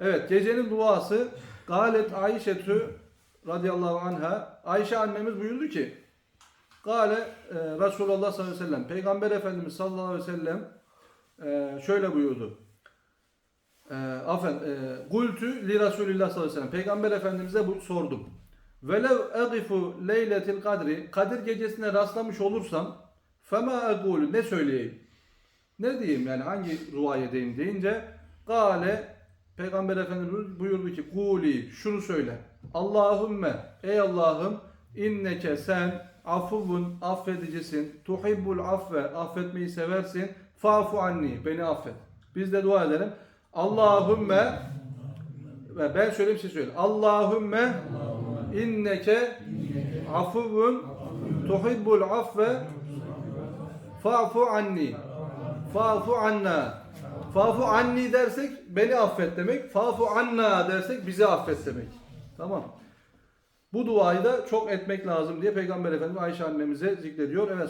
Evet gecenin duası Galet Ayşetü radıyallahu anha Ayşe annemiz buyurdu ki Gale e, Resulullah sallallahu aleyhi ve sellem Peygamber Efendimiz sallallahu aleyhi ve sellem e, şöyle buyurdu. E, afen, e, Gultü li Resulillah sallallahu aleyhi ve sellem Peygamber Efendimiz'e bu sordum. Velev egifu leyletil kadri Kadir gecesine rastlamış olursam fema egulü ne söyleyeyim? Ne diyeyim yani hangi ruaya edeyim deyince Gale Peygamber Efendimiz buyurdu ki Kuli şunu söyle. Allahümme ey Allah'ım inneke sen afuvun affedicisin. Tuhibbul affe affetmeyi seversin. Fa'fu anni beni affet. Biz de dua edelim. Allahümme ve ben söyleyeyim siz söyleyin. Allahümme inneke afuvun tuhibbul affe fa'fu anni. Fa'fu anna. Fa'fu anni dersek beni affet demek. Fa'fu anna dersek bizi affet demek. Tamam. Bu duayı da çok etmek lazım diye Peygamber Efendimiz Ayşe annemize zikrediyor. Evet